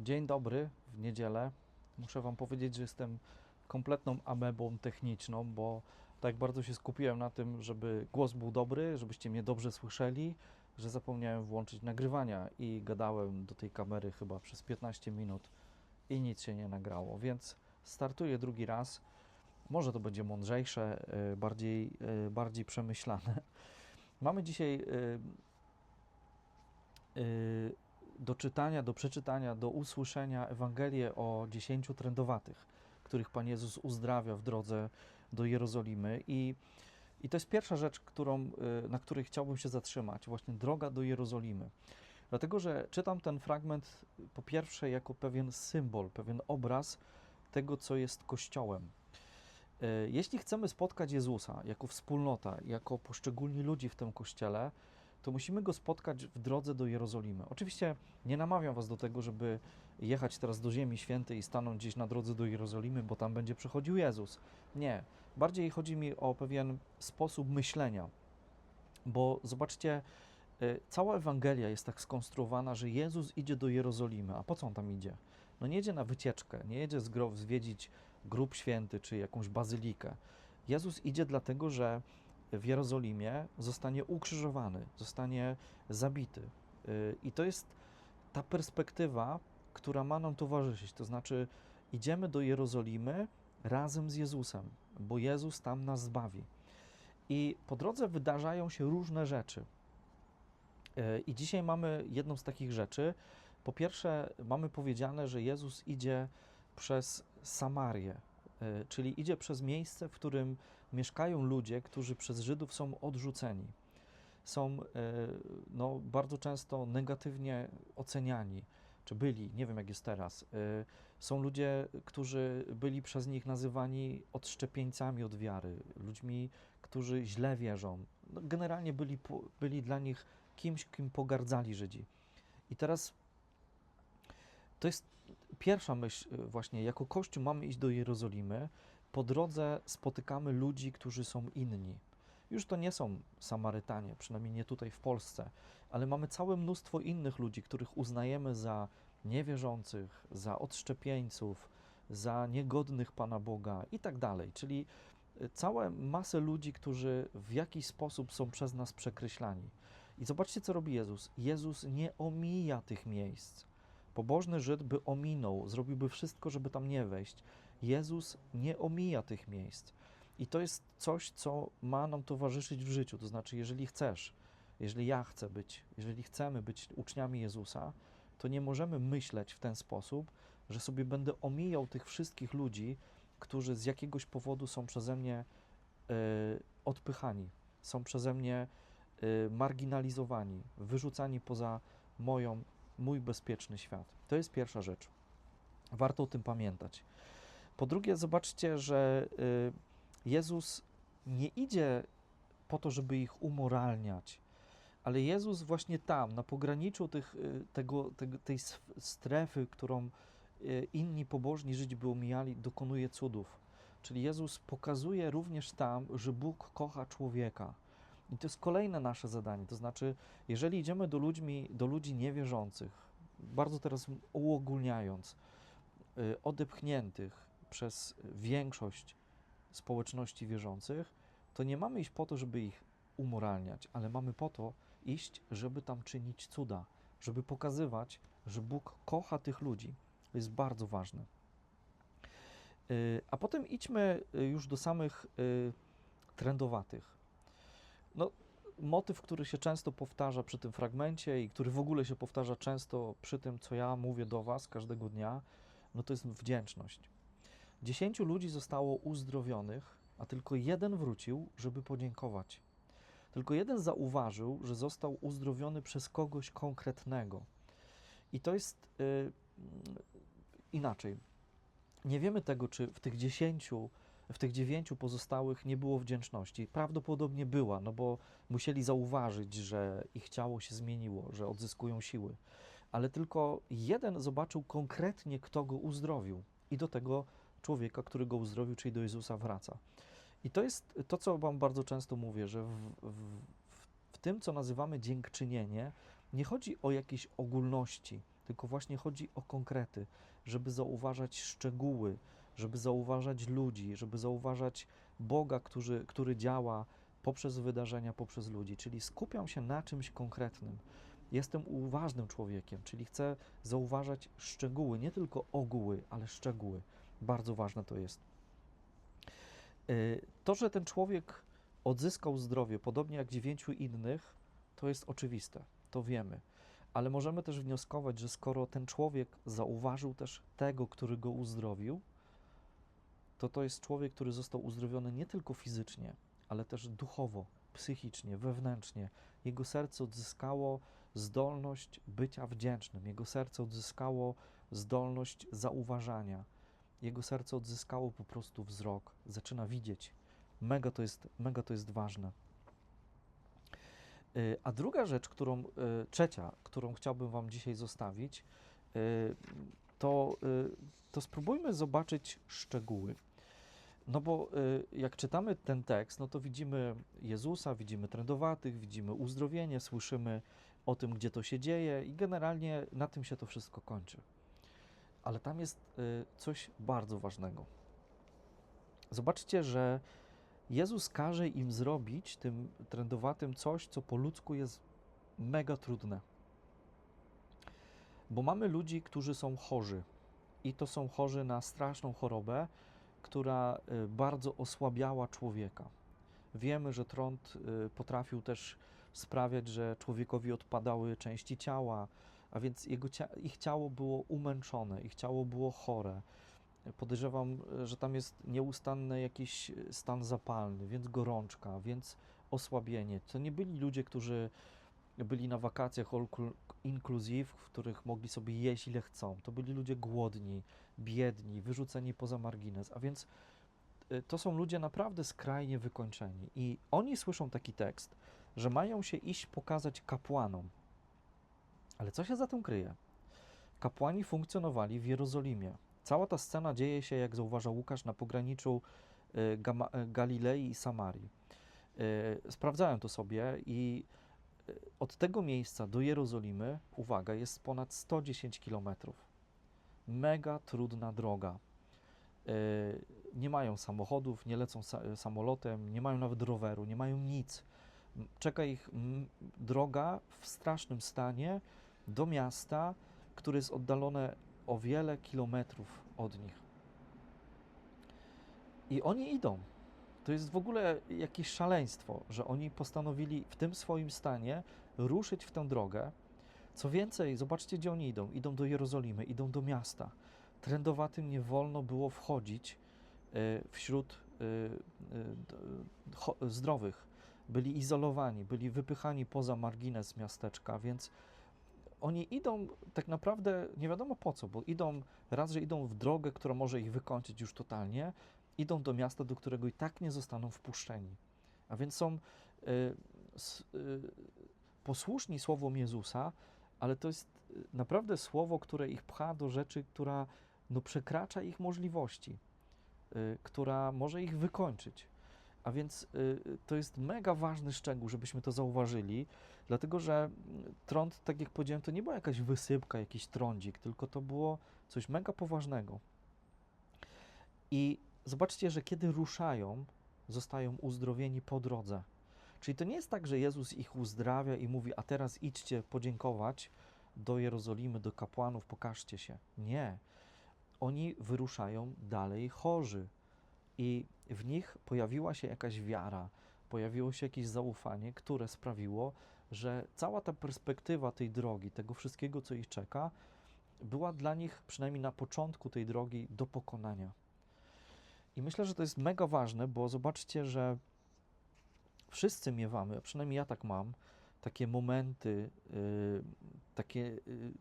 Dzień dobry w niedzielę. Muszę Wam powiedzieć, że jestem kompletną amebą techniczną, bo tak bardzo się skupiłem na tym, żeby głos był dobry, żebyście mnie dobrze słyszeli, że zapomniałem włączyć nagrywania i gadałem do tej kamery chyba przez 15 minut i nic się nie nagrało. Więc startuję drugi raz. Może to będzie mądrzejsze, y, bardziej, y, bardziej przemyślane. Mamy dzisiaj y, y, do czytania, do przeczytania, do usłyszenia Ewangelię o dziesięciu trędowatych, których Pan Jezus uzdrawia w drodze do Jerozolimy. I, i to jest pierwsza rzecz, którą, y, na której chciałbym się zatrzymać, właśnie droga do Jerozolimy. Dlatego, że czytam ten fragment po pierwsze jako pewien symbol, pewien obraz tego, co jest Kościołem. Y, Jeśli chcemy spotkać Jezusa jako wspólnota, jako poszczególni ludzi w tym kościele, to musimy go spotkać w drodze do Jerozolimy. Oczywiście nie namawiam Was do tego, żeby jechać teraz do Ziemi Świętej i stanąć gdzieś na drodze do Jerozolimy, bo tam będzie przychodził Jezus. Nie. Bardziej chodzi mi o pewien sposób myślenia, bo zobaczcie, y, cała Ewangelia jest tak skonstruowana, że Jezus idzie do Jerozolimy. A po co on tam idzie? No nie jedzie na wycieczkę, nie jedzie z gro- zwiedzić grób święty czy jakąś bazylikę. Jezus idzie dlatego, że w Jerozolimie zostanie ukrzyżowany, zostanie zabity. Y, I to jest ta perspektywa, która ma nam towarzyszyć. To znaczy, idziemy do Jerozolimy razem z Jezusem, bo Jezus tam nas zbawi. I po drodze wydarzają się różne rzeczy. Y, I dzisiaj mamy jedną z takich rzeczy. Po pierwsze, mamy powiedziane, że Jezus idzie przez Samarię, y, czyli idzie przez miejsce, w którym mieszkają ludzie, którzy przez Żydów są odrzuceni. Są e, no, bardzo często negatywnie oceniani, czy byli, nie wiem jak jest teraz. E, Są ludzie, którzy byli przez nich nazywani odszczepieńcami od wiary, ludźmi, którzy źle wierzą. No, generalnie byli, byli dla nich kimś, kim pogardzali Żydzi. I teraz to jest pierwsza myśl, e, właśnie, jako Kościół mamy iść do Jerozolimy, po drodze spotykamy ludzi, którzy są inni. Już to nie są Samarytanie, przynajmniej nie tutaj w Polsce, ale mamy całe mnóstwo innych ludzi, których uznajemy za niewierzących, za odszczepieńców, za niegodnych Pana Boga i tak dalej. Czyli y, całe masę ludzi, którzy w jakiś sposób są przez nas przekreślani. I zobaczcie, co robi Jezus. Jezus nie omija tych miejsc. Pobożny Żyd by ominął, zrobiłby wszystko, żeby tam nie wejść. Jezus nie omija tych miejsc. I to jest coś, co ma nam towarzyszyć w życiu. To znaczy, jeżeli chcesz, jeżeli ja chcę być, jeżeli chcemy być uczniami Jezusa, to nie możemy myśleć w ten sposób, że sobie będę omijał tych wszystkich ludzi, którzy z jakiegoś powodu są przeze mnie e, odpychani, są przeze mnie e, marginalizowani, wyrzucani poza moją, mój bezpieczny świat. To jest pierwsza rzecz. Warto o tym pamiętać. Po drugie, zobaczcie, że y, Jezus nie idzie po to, żeby ich umoralniać, ale Jezus właśnie tam, na pograniczu tych, y, tego, tej strefy, którą y, inni pobożni Żydzi by omijali, dokonuje cudów. Czyli Jezus pokazuje również tam, że Bóg kocha człowieka. I to jest kolejne nasze zadanie. To znaczy, jeżeli idziemy do, ludźmi, do ludzi niewierzących, bardzo teraz uogólniając, y, odepchniętych przez większość społeczności wierzących, to nie mamy iść po to, żeby ich umoralniać, ale mamy po to iść, żeby tam czynić cuda, żeby pokazywać, że Bóg kocha tych ludzi. To jest bardzo ważne. Y, A potem idźmy y, już do samych trendowatych. No, motyw, który się często powtarza przy tym fragmencie i który w ogóle się powtarza często przy tym, co ja mówię do Was każdego dnia, no to jest wdzięczność. Dziesięciu ludzi zostało uzdrowionych, a tylko jeden wrócił, żeby podziękować. Tylko jeden zauważył, że został uzdrowiony przez kogoś konkretnego. I to jest y, y, inaczej. Nie wiemy tego, czy w tych dziesięciu, w tych dziewięciu pozostałych nie było wdzięczności. Prawdopodobnie była, no bo musieli zauważyć, że ich ciało się zmieniło, że odzyskują siły. Ale tylko jeden zobaczył konkretnie, kto go uzdrowił. I do tego człowieka, który go uzdrowił, czyli do Jezusa wraca. I to jest to, co Wam bardzo często mówię, że w, w, w tym, co nazywamy dziękczynienie, nie chodzi o jakieś ogólności. Tylko właśnie chodzi o konkrety, żeby zauważać szczegóły, żeby zauważać ludzi, żeby zauważać Boga, który, który działa poprzez wydarzenia, poprzez ludzi. Czyli skupiam się na czymś konkretnym. Jestem uważnym człowiekiem, czyli chcę zauważać szczegóły, nie tylko ogóły, ale szczegóły. Bardzo ważne to jest. Y, To, że ten człowiek odzyskał zdrowie, podobnie jak dziewięciu innych, to jest oczywiste, to wiemy. Ale możemy też wnioskować, że skoro ten człowiek zauważył też tego, który go uzdrowił, to to jest człowiek, który został uzdrowiony nie tylko fizycznie, ale też duchowo, psychicznie, wewnętrznie. Jego serce odzyskało zdolność bycia wdzięcznym, jego serce odzyskało zdolność zauważania, jego serce odzyskało po prostu wzrok, zaczyna widzieć. Mega to jest, mega to jest ważne. Y, A druga rzecz, którą, y, trzecia, którą chciałbym Wam dzisiaj zostawić, y, to, to spróbujmy zobaczyć szczegóły. No bo y, jak czytamy ten tekst, no to widzimy Jezusa, widzimy trędowatych, widzimy uzdrowienie, słyszymy o tym, gdzie to się dzieje i generalnie na tym się to wszystko kończy. Ale tam jest y, coś bardzo ważnego. Zobaczcie, że Jezus każe im zrobić, tym trędowatym, coś, co po ludzku jest mega trudne. Bo mamy ludzi, którzy są chorzy i to są chorzy na straszną chorobę, która y, bardzo osłabiała człowieka. Wiemy, że trąd y, potrafił też sprawiać, że człowiekowi odpadały części ciała, a więc jego ich ciało było umęczone, ich ciało było chore. Podejrzewam, że tam jest nieustanny jakiś y, stan zapalny, więc gorączka, więc osłabienie. To nie byli ludzie, którzy byli na wakacjach all clu- inclusive, w których mogli sobie jeść ile chcą. To byli ludzie głodni, biedni, wyrzuceni poza margines. A więc y, to są ludzie naprawdę skrajnie wykończeni. I oni słyszą taki tekst, że mają się iść pokazać kapłanom. Ale co się za tym kryje? Kapłani funkcjonowali w Jerozolimie. Cała ta scena dzieje się, jak zauważa Łukasz, na pograniczu y, y, Galilei i Samarii. Sprawdzałem to sobie i od tego miejsca do Jerozolimy, uwaga, jest ponad 110 kilometrów mega trudna droga. E, Nie mają samochodów, nie lecą sa- samolotem, nie mają nawet roweru, nie mają nic. Czeka ich droga w strasznym stanie do miasta, które jest oddalone o wiele kilometrów od nich. I oni idą. To jest w ogóle jakieś szaleństwo, że oni postanowili w tym swoim stanie ruszyć w tę drogę. Co więcej, zobaczcie, gdzie oni idą. Idą do Jerozolimy, idą do miasta. Trędowatym nie wolno było wchodzić e, wśród d- cho- zdrowych. Byli izolowani, byli wypychani poza margines miasteczka, więc oni idą tak naprawdę nie wiadomo po co, bo idą, raz, że idą w drogę, która może ich wykończyć już totalnie, idą do miasta, do którego i tak nie zostaną wpuszczeni. A więc są y, y, posłuszni słowom Jezusa, ale to jest y, naprawdę słowo, które ich pcha do rzeczy, która no, przekracza ich możliwości, y, która może ich wykończyć. A więc y, to jest mega ważny szczegół, żebyśmy to zauważyli, dlatego że trąd, tak jak powiedziałem, to nie była jakaś wysypka, jakiś trądzik, tylko to było coś mega poważnego. I zobaczcie, że kiedy ruszają, zostają uzdrowieni po drodze. Czyli to nie jest tak, że Jezus ich uzdrawia i mówi, a teraz idźcie podziękować do Jerozolimy, do kapłanów, pokażcie się. Nie. Oni wyruszają dalej chorzy i w nich pojawiła się jakaś wiara, pojawiło się jakieś zaufanie, które sprawiło, że cała ta perspektywa tej drogi, tego wszystkiego, co ich czeka, była dla nich, przynajmniej na początku tej drogi, do pokonania. Myślę, że to jest mega ważne, bo zobaczcie, że wszyscy miewamy, a przynajmniej ja tak mam, takie momenty, y, takie y,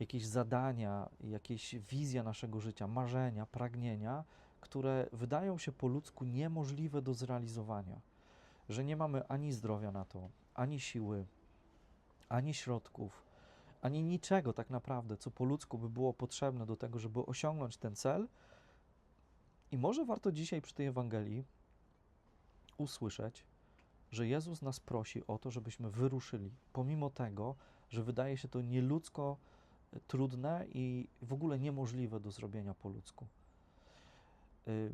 jakieś zadania, jakieś wizja naszego życia, marzenia, pragnienia, które wydają się po ludzku niemożliwe do zrealizowania. Że nie mamy ani zdrowia na to, ani siły, ani środków, ani niczego tak naprawdę, co po ludzku by było potrzebne do tego, żeby osiągnąć ten cel. I może warto dzisiaj przy tej Ewangelii usłyszeć, że Jezus nas prosi o to, żebyśmy wyruszyli, pomimo tego, że wydaje się to nieludzko trudne i w ogóle niemożliwe do zrobienia po ludzku. Y,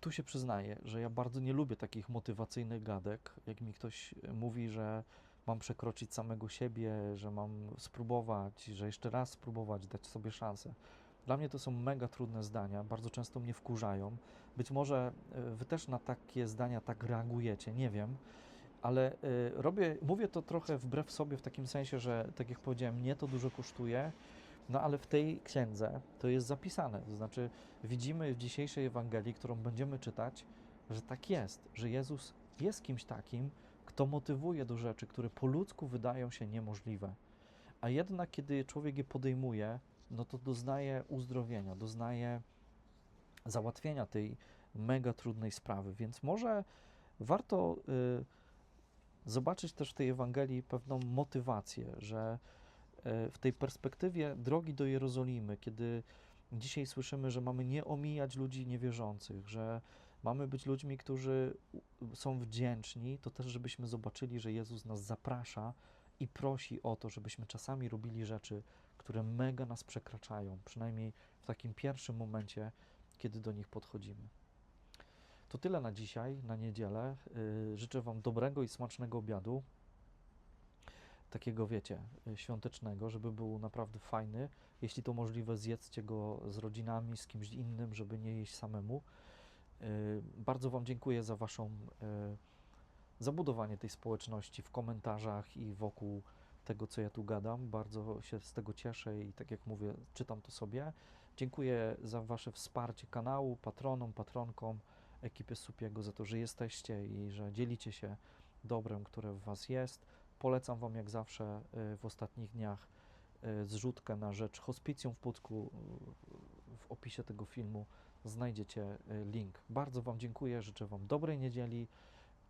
Tu się przyznaję, że ja bardzo nie lubię takich motywacyjnych gadek, jak mi ktoś mówi, że mam przekroczyć samego siebie, że mam spróbować, że jeszcze raz spróbować, dać sobie szansę. Dla mnie to są mega trudne zdania, bardzo często mnie wkurzają. Być może y, wy też na takie zdania tak reagujecie, nie wiem, ale y, robię, mówię to trochę wbrew sobie w takim sensie, że tak jak powiedziałem, mnie to dużo kosztuje, no ale w tej księdze to jest zapisane. To znaczy, widzimy w dzisiejszej Ewangelii, którą będziemy czytać, że tak jest, że Jezus jest kimś takim, kto motywuje do rzeczy, które po ludzku wydają się niemożliwe. A jednak, kiedy człowiek je podejmuje, no to doznaje uzdrowienia, doznaje załatwienia tej mega trudnej sprawy. Więc może warto y, zobaczyć też w tej Ewangelii pewną motywację, że y, w tej perspektywie drogi do Jerozolimy, kiedy dzisiaj słyszymy, że mamy nie omijać ludzi niewierzących, że mamy być ludźmi, którzy są wdzięczni, to też żebyśmy zobaczyli, że Jezus nas zaprasza i prosi o to, żebyśmy czasami robili rzeczy, które mega nas przekraczają, przynajmniej w takim pierwszym momencie, kiedy do nich podchodzimy. To tyle na dzisiaj, na niedzielę. Yy, życzę Wam dobrego i smacznego obiadu. Takiego, wiecie, y, świątecznego, żeby był naprawdę fajny. Jeśli to możliwe, zjedzcie go z rodzinami, z kimś innym, żeby nie jeść samemu. Yy, Bardzo Wam dziękuję za Waszą zabudowanie tej społeczności w komentarzach i wokół tego, co ja tu gadam. Bardzo się z tego cieszę i tak jak mówię, czytam to sobie. Dziękuję za Wasze wsparcie kanału, patronom, patronkom, ekipy Supiego, za to, że jesteście i że dzielicie się dobrem, które w Was jest. Polecam Wam jak zawsze y, w ostatnich dniach y, zrzutkę na rzecz Hospicjum w Pucku. Y, W opisie tego filmu znajdziecie link. Bardzo Wam dziękuję, życzę Wam dobrej niedzieli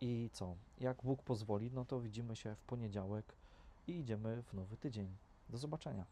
i co? Jak Bóg pozwoli, no to widzimy się w poniedziałek i idziemy w nowy tydzień. Do zobaczenia.